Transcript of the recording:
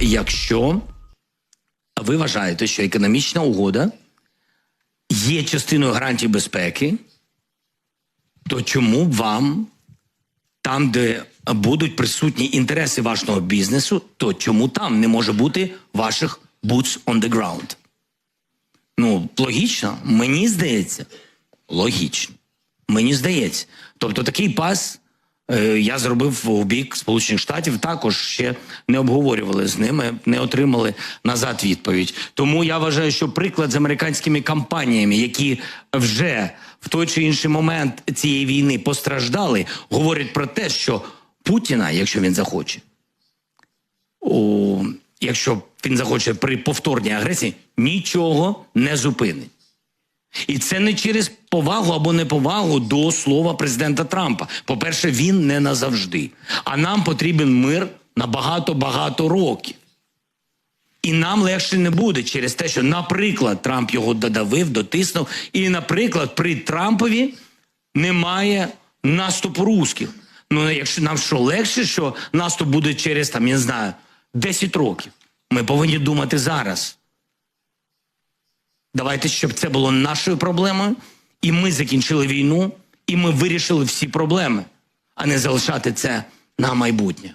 Якщо ви вважаєте, що економічна угода є частиною гарантій безпеки, то чому б вам там, де будуть присутні інтереси вашого бізнесу, то чому там не може бути ваших boots on the ground? Ну, логічно, мені здається, логічно. Мені здається. Тобто такий пас я зробив у бік Сполучених Штатів, також ще не обговорювали з ними, не отримали назад відповідь. Тому я вважаю, що приклад з американськими компаніями, які вже в той чи інший момент цієї війни постраждали, говорять про те, що Путіна, якщо він захоче, о, якщо він захоче при повторній агресії, нічого не зупинить. І це не через повагу або неповагу до слова президента Трампа. По-перше, він не назавжди. А нам потрібен мир на багато-багато років. І нам легше не буде через те, що, наприклад, Трамп його додавив, дотиснув. І, наприклад, при Трампові немає наступу русських. Ну, якщо нам що легше, що наступ буде через там, я не знаю, 10 років. Ми повинні думати зараз. Давайте, щоб це було нашою проблемою, і ми закінчили війну, і ми вирішили всі проблеми, а не залишати це на майбутнє.